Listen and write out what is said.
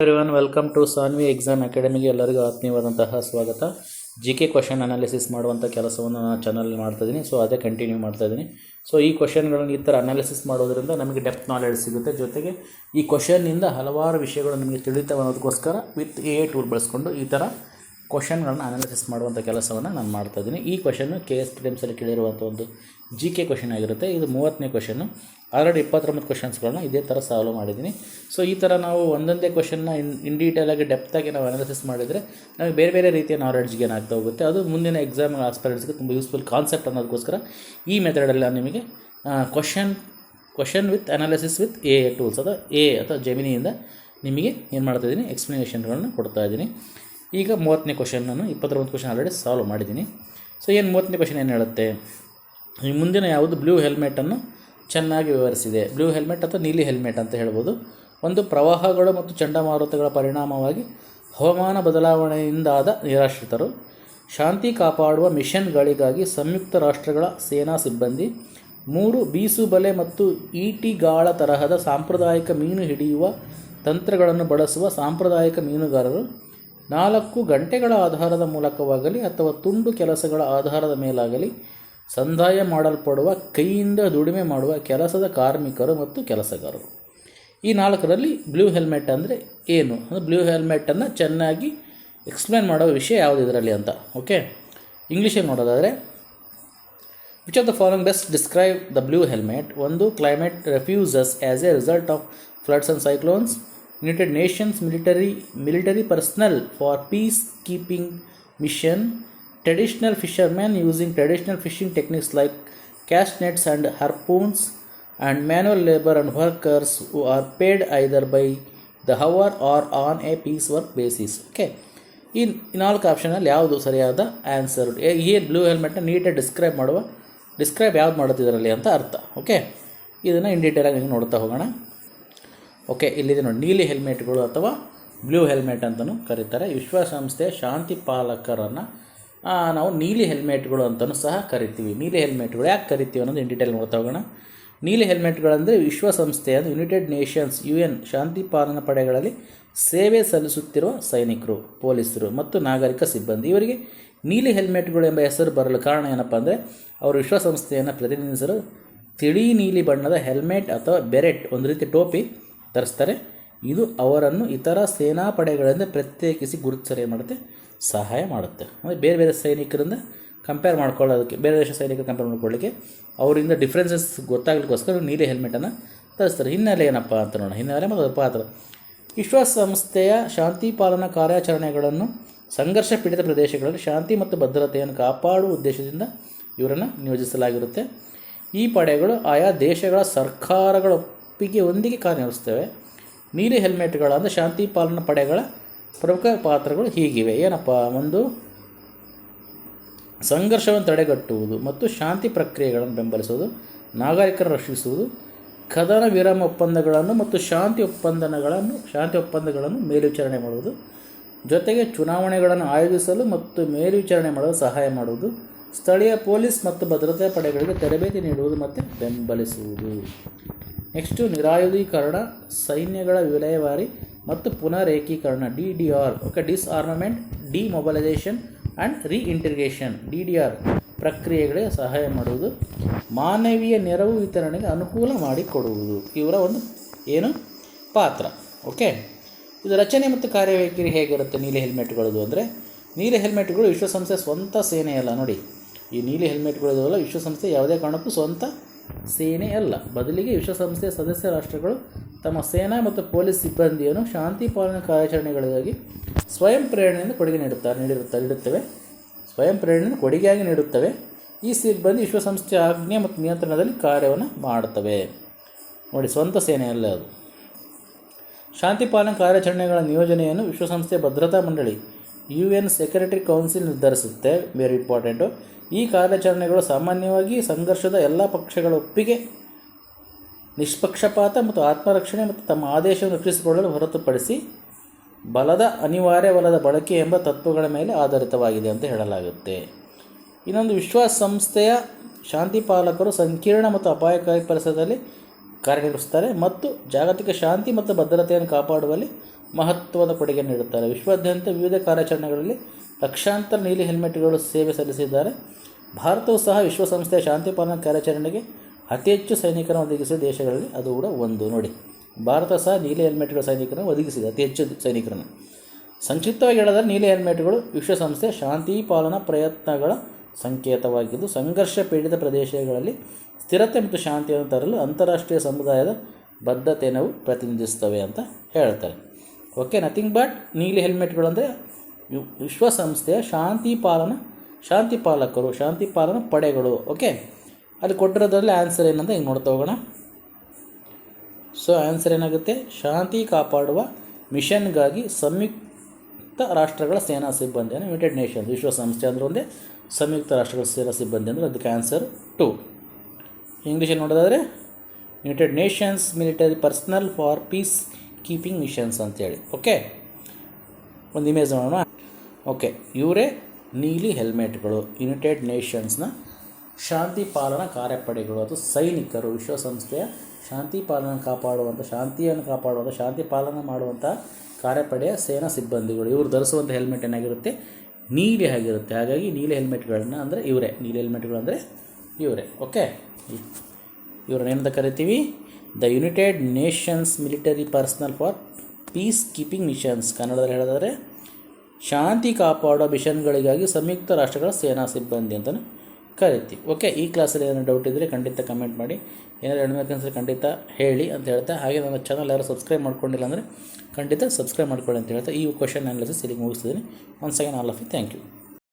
Everyone welcome to Sanvi exam ಅಕಾಡೆಮಿಗೆ ಎಲ್ಲರಿಗೂ ಆತ್ಮೀಯವಾದಂತಹ ಸ್ವಾಗತ. ಜಿ ಕೆ ಕ್ವಶನ್ ಅನಾಲಿಸಿಸ್ ಮಾಡುವಂಥ ಕೆಲಸವನ್ನು ನಾನು ಚಾನಲ್ ಮಾಡ್ತಾಯಿದ್ದೀನಿ ಸೊ ಅದೇ ಕಂಟಿನ್ಯೂ ಮಾಡ್ತಾಯಿದ್ದೀನಿ ಸೊ ಈ ಕ್ವಶನ್ಗಳನ್ನು ಈ ಥರ ಅನಾಲಿಸಿಸ್ ಮಾಡೋದ್ರಿಂದ ನಮಗೆ ಡೆಪ್ತ್ ನಾಲೆಡ್ಜ್ ಸಿಗುತ್ತೆ. ಜೊತೆಗೆ ಈ ಕ್ವಶನ್ನಿಂದ ಹಲವಾರು ವಿಷಯಗಳು ನಮಗೆ ತಿಳಿತಾವೆ ಅನ್ನೋದಕ್ಕೋಸ್ಕರ ವಿತ್ ಎ ಟೂಲ್ ಬಳಸ್ಕೊಂಡು ಈ ಥರ ಕ್ವಶನ್ಗಳನ್ನು ಅನಾಲಿಸಿಸ್ ಮಾಡುವಂಥ ಕೆಲಸವನ್ನು ನಾನು ಮಾಡ್ತಾ ಇದ್ದೀನಿ. ಈ ಕ್ವಶನ್ನು ಕೆ ಎಸ್ ಪ್ರಿಲಿಮ್ಸಲ್ಲಿ ಕೇಳಿರುವಂಥ ಒಂದು ಜಿ ಕೆ ಕ್ವಶನ್ ಆಗಿರುತ್ತೆ. ಇದು ಮೂವತ್ತನೇ ಕ್ವಶನ್ನು ಆಲ್ರೆಡಿ ಇಪ್ಪತ್ತೊಂಬತ್ತು ಕ್ವಶನ್ಸ್ಗಳನ್ನ ಇದೇ ಥರ ಸಾಲ್ವ್ ಮಾಡಿದ್ದೀನಿ. ಸೊ ಈ ಥರ ನಾವು ಒಂದೊಂದೇ ಕ್ವಶನ್ನ ಇನ್ ಇನ್ ಡೀಟೇಲಾಗಿ ಡೆಪ್ತಾಗಿ ನಾವು ಅನಾಲಿಸಿಸ್ ಮಾಡಿದರೆ ನಮಗೆ ಬೇರೆ ಬೇರೆ ರೀತಿಯ ನಾಲೆಡ್ಜ್ಗೆ ಏನಾಗ್ತಾ ಹೋಗುತ್ತೆ. ಅದು ಮುಂದಿನ ಎಕ್ಸಾಮ್ ಆಸ್ಪೆರೆಂಟ್ಸ್ಗೆ ತುಂಬ ಯೂಸ್ಫುಲ್ ಕಾನ್ಸೆಪ್ಟ್ ಅನ್ನೋದಕ್ಕೋಸ್ಕರ ಈ ಮೆಥಡಲ್ಲಿ ನಿಮಗೆ question question with analysis with A tools ಅಥವಾ ಎ ಅಥವಾ ಜಮಿನಿಯಿಂದ ನಿಮಗೆ ಏನು ಮಾಡ್ತಾ ಇದ್ದೀನಿ? ಎಕ್ಸ್ಪ್ಲನೇಷನ್ಗಳನ್ನು ಕೊಡ್ತಾ ಇದ್ದೀನಿ. ಈಗ ಮೂವತ್ತನೇ ಕ್ವಶನನ್ನು ಇಪ್ಪತ್ತೊಂಬತ್ತು ಕ್ವಶನ್ ಆಲ್ರೆಡಿ ಸಾಲ್ವ್ ಮಾಡಿದ್ದೀನಿ. ಸೊ ಏನು ಮೂವತ್ತನೇ ಕ್ವಶನ್ ಏನು ಹೇಳುತ್ತೆ? ಈ ಮುಂದಿನ ಯಾವುದು ಬ್ಲೂ ಹೆಲ್ಮೆಟನ್ನು ಚೆನ್ನಾಗಿ ವಿವರಿಸಿದೆ. ಬ್ಲೂ ಹೆಲ್ಮೆಟ್ ಅಥವಾ ನೀಲಿ ಹೆಲ್ಮೆಟ್ ಅಂತ ಹೇಳ್ಬೋದು. ಒಂದು ಪ್ರವಾಹಗಳು ಮತ್ತು ಚಂಡಮಾರುತಗಳ ಪರಿಣಾಮವಾಗಿ ಹವಾಮಾನ ಬದಲಾವಣೆಯಿಂದಾದ ನಿರಾಶ್ರಿತರು. ಶಾಂತಿ ಕಾಪಾಡುವ ಮಿಷನ್ಗಳಿಗಾಗಿ ಸಂಯುಕ್ತ ರಾಷ್ಟ್ರಗಳ ಸೇನಾ ಸಿಬ್ಬಂದಿ. ಮೂರು, ಬೀಸು ಬಲೆ ಮತ್ತು ಈಟಿಗಾಳ ತರಹದ ಸಾಂಪ್ರದಾಯಿಕ ಮೀನು ಹಿಡಿಯುವ ತಂತ್ರಗಳನ್ನು ಬಳಸುವ ಸಾಂಪ್ರದಾಯಿಕ ಮೀನುಗಾರರು. ನಾಲ್ಕು ಗಂಟೆಗಳ ಆಧಾರದ ಮೂಲಕವಾಗಲಿ ಅಥವಾ ತುಂಡು ಕೆಲಸಗಳ ಆಧಾರದ ಮೇಲಾಗಲಿ ಸಂದಾಯ ಮಾಡಲ್ಪಡುವ, ಕೈಯಿಂದ ದುಡಿಮೆ ಮಾಡುವ ಕೆಲಸದ ಕಾರ್ಮಿಕರು ಮತ್ತು ಕೆಲಸಗಾರರು. ಈ ನಾಲ್ಕರಲ್ಲಿ ಬ್ಲೂ ಹೆಲ್ಮೆಟ್ ಅಂದರೆ ಏನು? ಅಂದರೆ ಬ್ಲೂ ಹೆಲ್ಮೆಟನ್ನು ಚೆನ್ನಾಗಿ ಎಕ್ಸ್ಪ್ಲೇನ್ ಮಾಡೋ ವಿಷಯ ಯಾವುದು ಇದರಲ್ಲಿ ಅಂತ ಓಕೆ ಇಂಗ್ಲೀಷಲ್ಲಿ ನೋಡೋದಾದರೆ which of the following best describe the blue helmet ಒಂದು climate refuses as a result of floods and cyclones United Nations military military personnel for peacekeeping mission traditional fishermen using traditional fishing techniques like cast nets and harpoons and manual labor and workers who are paid either by the hour or on a piecework basis okay ಈ ನಾಲ್ಕು ಆಪ್ಷನಲ್ಲಿ ಯಾವುದು ಸರಿಯಾದ answer ಏನು blue ಹೆಲ್ಮೆಟ್ನ ನೀಟಾಗಿ describe ಮಾಡುವ describe ಯಾವ್ದು ಮಾಡುತ್ತಿದ್ದರಲ್ಲಿ ಅಂತ ಅರ್ಥ ಓಕೆ ಇದನ್ನು ಇನ್ ಡೀಟೇಲಾಗಿ ನೋಡ್ತಾ ಹೋಗೋಣ ಓಕೆ, ಇಲ್ಲಿದೆ ನೋಡಿ, ನೀಲಿ ಹೆಲ್ಮೆಟ್ಗಳು ಅಥವಾ ಬ್ಲೂ ಹೆಲ್ಮೆಟ್ ಅಂತಲೂ ಕರೀತಾರೆ. ವಿಶ್ವಸಂಸ್ಥೆಯ ಶಾಂತಿ ಪಾಲಕರನ್ನು ನಾವು ನೀಲಿ ಹೆಲ್ಮೆಟ್ಗಳು ಅಂತಲೂ ಸಹ ಕರಿತೀವಿ. ನೀಲಿ ಹೆಲ್ಮೆಟ್ಗಳು ಯಾಕೆ ಕರಿತೀವಿ ಅನ್ನೋದು ಇನ್ ಡೀಟೇಲ್ ನೋಡ್ತಾ ಹೋಗೋಣ. ನೀಲಿ ಹೆಲ್ಮೆಟ್ಗಳಂದರೆ ವಿಶ್ವಸಂಸ್ಥೆಯ ಯುನೈಟೆಡ್ ನೇಷನ್ಸ್ ಯು ಎನ್ ಶಾಂತಿ ಪಾಲನಾ ಪಡೆಗಳಲ್ಲಿ ಸೇವೆ ಸಲ್ಲಿಸುತ್ತಿರುವ ಸೈನಿಕರು, ಪೊಲೀಸರು ಮತ್ತು ನಾಗರಿಕ ಸಿಬ್ಬಂದಿ. ಇವರಿಗೆ ನೀಲಿ ಹೆಲ್ಮೆಟ್ಗಳು ಎಂಬ ಹೆಸರು ಬರಲು ಕಾರಣ ಏನಪ್ಪ ಅಂದರೆ, ಅವರು ವಿಶ್ವಸಂಸ್ಥೆಯನ್ನು ಪ್ರತಿನಿಧಿಸಲು ತಿಳಿ ನೀಲಿ ಬಣ್ಣದ ಹೆಲ್ಮೆಟ್ ಅಥವಾ ಬೆರೆಟ್, ಒಂದು ರೀತಿ ಟೋಪಿ ಧರಿಸ್ತಾರೆ ಇದು ಅವರನ್ನು ಇತರ ಸೇನಾಪಡೆಗಳಿಂದ ಪ್ರತ್ಯೇಕಿಸಿ ಗುರುತಿಸಲು ಏನು ಮಾಡುತ್ತೆ? ಸಹಾಯ ಮಾಡುತ್ತೆ. ಅಂದರೆ ಬೇರೆ ಬೇರೆ ಸೈನಿಕರಿಂದ ಕಂಪೇರ್ ಮಾಡ್ಕೊಳ್ಳೋದಕ್ಕೆ, ಬೇರೆ ದೇಶ ಸೈನಿಕರು ಕಂಪೇರ್ ಮಾಡ್ಕೊಳ್ಳಿಕ್ಕೆ ಅವರಿಂದ ಡಿಫ್ರೆನ್ಸಸ್ ಗೊತ್ತಾಗ್ಲಿಕ್ಕೋಸ್ಕರ ನೀಲಿ ಹೆಲ್ಮೆಟನ್ನು ಧರಿಸ್ತಾರೆ ಹಿನ್ನೆಲೆ ಏನಪ್ಪ ಅಂತ ನೋಡೋಣ. ಹಿನ್ನೆಲೆ ಮತ್ತು ಪಾತ್ರ. ವಿಶ್ವಸಂಸ್ಥೆಯ ಶಾಂತಿ ಪಾಲನಾ ಕಾರ್ಯಾಚರಣೆಗಳನ್ನು ಸಂಘರ್ಷ ಪೀಡಿತ ಪ್ರದೇಶಗಳಲ್ಲಿ ಶಾಂತಿ ಮತ್ತು ಭದ್ರತೆಯನ್ನು ಕಾಪಾಡುವ ಉದ್ದೇಶದಿಂದ ಇವರನ್ನು ನಿಯೋಜಿಸಲಾಗಿರುತ್ತೆ. ಈ ಪಡೆಗಳು ಆಯಾ ದೇಶಗಳ ಸರ್ಕಾರಗಳ ಒಪ್ಪಿಗೆಯೊಂದಿಗೆ ಕಾರ್ಯನಿರ್ವಹಿಸ್ತವೆ ನೀಲಿ ಹೆಲ್ಮೆಟ್ಗಳ ಅಂದರೆ ಶಾಂತಿ ಪಾಲನಾ ಪಡೆಗಳ ಪ್ರಮುಖ ಪಾತ್ರಗಳು ಹೀಗಿವೆ. ಏನಪ್ಪ? ಒಂದು, ಸಂಘರ್ಷವನ್ನು ತಡೆಗಟ್ಟುವುದು ಮತ್ತು ಶಾಂತಿ ಪ್ರಕ್ರಿಯೆಗಳನ್ನು ಬೆಂಬಲಿಸುವುದು, ನಾಗರಿಕರನ್ನು ರಕ್ಷಿಸುವುದು ಕದನ ವಿರಾಮ ಒಪ್ಪಂದಗಳನ್ನು ಮತ್ತು ಶಾಂತಿ ಒಪ್ಪಂದಗಳನ್ನು ಶಾಂತಿ ಒಪ್ಪಂದಗಳನ್ನು ಮೇಲ್ವಿಚಾರಣೆ ಮಾಡುವುದು, ಜೊತೆಗೆ ಚುನಾವಣೆಗಳನ್ನು ಆಯೋಜಿಸಲು ಮತ್ತು ಮೇಲ್ವಿಚಾರಣೆ ಮಾಡಲು ಸಹಾಯ ಮಾಡುವುದು, ಸ್ಥಳೀಯ ಪೊಲೀಸ್ ಮತ್ತು ಭದ್ರತಾ ಪಡೆಗಳಿಗೆ ತರಬೇತಿ ನೀಡುವುದು ಮತ್ತು ಬೆಂಬಲಿಸುವುದು. ನೆಕ್ಸ್ಟು ನಿರಾಯುಧೀಕರಣ, ಸೈನ್ಯಗಳ ವಿಲೇವಾರಿ ಮತ್ತು ಪುನರೇಕೀಕರಣ D D R okay disarmament demobilisation and reintegration D D R ಪ್ರಕ್ರಿಯೆಗಳಿಗೆ ಸಹಾಯ ಮಾಡುವುದು. ಮಾನವೀಯ ನೆರವು ವಿತರಣೆಗೆ ಅನುಕೂಲ ಮಾಡಿಕೊಡುವುದು. ಇವರ ಒಂದು ಏನು? ಪಾತ್ರ ಓಕೆ ಇದು ರಚನೆ ಮತ್ತು ಕಾರ್ಯವೈಖರಿ ಹೇಗಿರುತ್ತೆ ನೀಲಿ ಹೆಲ್ಮೆಟ್ಗಳದು ಅಂದರೆ? ನೀಲಿ ಹೆಲ್ಮೆಟ್ಗಳು ವಿಶ್ವಸಂಸ್ಥೆ ಸ್ವಂತ ಸೇನೆಯಲ್ಲ ನೋಡಿ. ಈ ನೀಲಿ ಹೆಲ್ಮೆಟ್ಗಳು ವಿಶ್ವಸಂಸ್ಥೆ ಯಾವುದೇ ಕಾರಣಕ್ಕೂ ಸ್ವಂತ ಸೇನೆ ಅಲ್ಲ. ಬದಲಿಗೆ ವಿಶ್ವಸಂಸ್ಥೆಯ ಸದಸ್ಯ ರಾಷ್ಟ್ರಗಳು ತಮ್ಮ ಸೇನಾ ಮತ್ತು ಪೊಲೀಸ್ ಸಿಬ್ಬಂದಿಯನ್ನು ಶಾಂತಿ ಪಾಲನಾ ಕಾರ್ಯಾಚರಣೆಗಳಿಗಾಗಿ ಸ್ವಯಂ ಪ್ರೇರಣೆಯಿಂದ ಕೊಡುಗೆ ನೀಡುತ್ತಾರೆ ನೀಡಿರುತ್ತಾರೆ ನೀಡುತ್ತವೆ. ಸ್ವಯಂ ಪ್ರೇರಣೆಯನ್ನು ಕೊಡುಗೆಯಾಗಿ ನೀಡುತ್ತವೆ. ಈ ಸಿಬ್ಬಂದಿ ವಿಶ್ವಸಂಸ್ಥೆಯ ಆಜ್ಞೆ ಮತ್ತು ನಿಯಂತ್ರಣದಲ್ಲಿ ಕಾರ್ಯವನ್ನು ಮಾಡುತ್ತವೆ. ನೋಡಿ, ಸ್ವಂತ ಸೇನೆಯಲ್ಲ ಅದು. ಶಾಂತಿ ಪಾಲನಾ ಕಾರ್ಯಾಚರಣೆಗಳ ನಿಯೋಜನೆಯನ್ನು ವಿಶ್ವಸಂಸ್ಥೆಯ ಭದ್ರತಾ ಮಂಡಳಿ ಯು ಎನ್ ಸೆಕ್ರೆಟರಿ ಕೌನ್ಸಿಲ್ ನಿರ್ಧರಿಸುತ್ತೆ. ವೆರಿ ಇಂಪಾರ್ಟೆಂಟು ಈ ಕಾರ್ಯಾಚರಣೆಗಳು ಸಾಮಾನ್ಯವಾಗಿ ಸಂಘರ್ಷದ ಎಲ್ಲ ಪಕ್ಷಗಳ ಒಪ್ಪಿಗೆ ನಿಷ್ಪಕ್ಷಪಾತ ಮತ್ತು ಆತ್ಮರಕ್ಷಣೆ ಮತ್ತು ತಮ್ಮ ಆದೇಶವನ್ನು ರಕ್ಷಿಸಿಕೊಳ್ಳಲು ಹೊರತುಪಡಿಸಿ ಬಲದ ಅನಿವಾರ್ಯ ಬಲದ ಬಳಕೆ ಎಂಬ ತತ್ವಗಳ ಮೇಲೆ ಆಧಾರಿತವಾಗಿದೆ ಅಂತ ಹೇಳಲಾಗುತ್ತೆ. ಇನ್ನೊಂದು ವಿಶ್ವಸಂಸ್ಥೆಯ ಶಾಂತಿ ಪಾಲಕರು ಸಂಕೀರ್ಣ ಮತ್ತು ಅಪಾಯಕಾರಿ ಪರಿಸರದಲ್ಲಿ ಕಾರ್ಯನಿರ್ವಹಿಸುತ್ತಾರೆ ಮತ್ತು ಜಾಗತಿಕ ಶಾಂತಿ ಮತ್ತು ಭದ್ರತೆಯನ್ನು ಕಾಪಾಡುವಲ್ಲಿ ಮಹತ್ವದ ಕೊಡುಗೆ ನೀಡುತ್ತಾರೆ. ವಿಶ್ವಾದ್ಯಂತ ವಿವಿಧ ಕಾರ್ಯಾಚರಣೆಗಳಲ್ಲಿ ಲಕ್ಷಾಂತರ ನೀಲಿ ಹೆಲ್ಮೆಟ್ಗಳು ಸೇವೆ ಸಲ್ಲಿಸಿದ್ದಾರೆ. ಭಾರತವು ಸಹ ವಿಶ್ವಸಂಸ್ಥೆಯ ಶಾಂತಿ ಪಾಲನಾ ಕಾರ್ಯಾಚರಣೆಗೆ ಅತಿ ಹೆಚ್ಚು ಸೈನಿಕರನ್ನು ಒದಗಿಸಿದ ದೇಶಗಳಲ್ಲಿ ಅದು ಕೂಡ ಒಂದು. ನೋಡಿ, ಭಾರತ ಸಹ ನೀಲಿ ಹೆಲ್ಮೆಟ್ಗಳ ಸೈನಿಕರನ್ನು ಒದಗಿಸಿದೆ ಅತಿ ಹೆಚ್ಚು ಸೈನಿಕರನ್ನು. ಸಂಕ್ಷಿಪ್ತವಾಗಿ ಹೇಳಿದರೆ ನೀಲಿ ಹೆಲ್ಮೆಟ್ಗಳು ವಿಶ್ವಸಂಸ್ಥೆ ಶಾಂತಿ ಪಾಲನಾ ಪ್ರಯತ್ನಗಳ ಸಂಕೇತವಾಗಿದ್ದು, ಸಂಘರ್ಷ ಪೀಡಿತ ಪ್ರದೇಶಗಳಲ್ಲಿ ಸ್ಥಿರತೆ ಮತ್ತು ಶಾಂತಿಯನ್ನು ತರಲು ಅಂತಾರಾಷ್ಟ್ರೀಯ ಸಮುದಾಯದ ಬದ್ಧತೆಯನ್ನು ಪ್ರತಿನಿಧಿಸುತ್ತವೆ ಅಂತ ಹೇಳ್ತಾರೆ. ಓಕೆ ನಥಿಂಗ್ ಬಟ್ ನೀಲಿ ಹೆಲ್ಮೆಟ್ಗಳು ಅಂದರೆ ವಿಶ್ವಸಂಸ್ಥೆಯ ಶಾಂತಿ ಪಾಲನಾ ಶಾಂತಿ ಪಾಲಕರು, ಶಾಂತಿ ಪಾಲನ ಪಡೆಗಳು ಓಕೆ ಅಲ್ಲಿ ಕೊಟ್ಟಿರೋದ್ರಲ್ಲಿ ಆನ್ಸರ್ ಏನಂತ ಹಿಂಗೆ ನೋಡ್ತಾ ಹೋಗೋಣ. ಸೊ ಆನ್ಸರ್ ಏನಾಗುತ್ತೆ? ಶಾಂತಿ ಕಾಪಾಡುವ ಮಿಷನ್ಗಾಗಿ ಸಂಯುಕ್ತ ರಾಷ್ಟ್ರಗಳ ಸೇನಾ ಸಿಬ್ಬಂದಿ, ಅಂದರೆ ಯುನೈಟೆಡ್ ನೇಷನ್ಸ್ ವಿಶ್ವಸಂಸ್ಥೆ ಅಂದರೆ ಒಂದೇ, ಸಂಯುಕ್ತ ರಾಷ್ಟ್ರಗಳ ಸೇನಾ ಸಿಬ್ಬಂದಿ ಅಂದರೆ ಅದಕ್ಕೆ ಆನ್ಸರ್ ಟು ಇಂಗ್ಲೀಷಲ್ಲಿ ನೋಡೋದಾದರೆ United Nations military personnel for peacekeeping missions ಅಂತೇಳಿ ಓಕೆ ಒಂದು ಇಮೇಜ್ ನೋಡೋಣ. ಓಕೆ ಇವರೇ ನೀಲಿ ಹೆಲ್ಮೆಟ್ಗಳು ಯುನೈಟೆಡ್ ನೇಷನ್ಸ್ನ ಶಾಂತಿ ಪಾಲನಾ ಕಾರ್ಯಪಡೆಗಳು ಅದು ಸೈನಿಕರು, ವಿಶ್ವಸಂಸ್ಥೆಯ ಶಾಂತಿ ಪಾಲನ ಕಾಪಾಡುವಂಥ ಶಾಂತಿಯನ್ನು ಕಾಪಾಡುವಂಥ ಶಾಂತಿ ಪಾಲನೆ ಮಾಡುವಂಥ ಕಾರ್ಯಪಡೆಯ ಸೇನಾ ಸಿಬ್ಬಂದಿಗಳು. ಇವರು ಧರಿಸುವಂಥ ಹೆಲ್ಮೆಟ್ ಏನಾಗಿರುತ್ತೆ? ನೀಲಿ ಆಗಿರುತ್ತೆ. ಹಾಗಾಗಿ ನೀಲಿ ಹೆಲ್ಮೆಟ್ಗಳನ್ನ ಅಂದರೆ ಇವರೇ. ನೀಲಿ ಹೆಲ್ಮೆಟ್ಗಳು ಅಂದರೆ ಇವರೇ. ಓಕೆ? ಇವ್ರನ್ನೇನಂತ ಕರಿತೀವಿ? The United Nations military personnel for peacekeeping missions ಕನ್ನಡದಲ್ಲಿ ಹೇಳೋದಾದರೆ ಶಾಂತಿ ಕಾಪಾಡೋ ಮಿಷನ್ಗಳಿಗಾಗಿ ಸಂಯುಕ್ತ ರಾಷ್ಟ್ರಗಳ ಸೇನಾ ಸಿಬ್ಬಂದಿ ಅಂತಲೇ ಕರಿತೀವಿ. ಓಕೆ ಈ ಕ್ಲಾಸಲ್ಲಿ ಏನಾದರೂ ಡೌಟ್ ಇದ್ದರೆ ಖಂಡಿತ ಕಮೆಂಟ್ ಮಾಡಿ. ಏನಾದರೂ ಏನಾದ್ರು ಕನ್ಸರ್ ಖಂಡಿತ ಹೇಳಿ ಅಂತ ಹೇಳ್ತಾ, ಹಾಗೆ ನನ್ನ ಚಾನಲ್ ಯಾರು ಸಬ್ಸ್ಕ್ರೈಬ್ ಮಾಡ್ಕೊಂಡಿಲ್ಲ ಅಂದರೆ ಖಂಡಿತ ಸಬ್ಸ್ಕ್ರೈಬ್ ಮಾಡ್ಕೊಳ್ಳಿ ಅಂತ ಹೇಳ್ತಾ, ಈ ಕ್ವಶನ್ ಅನಾಲಿಸಿಸ್ ಇಲ್ಲಿಗೆ ಮುಗಿಸ್ತಿದ್ದೀನಿ. Once again all of you thank you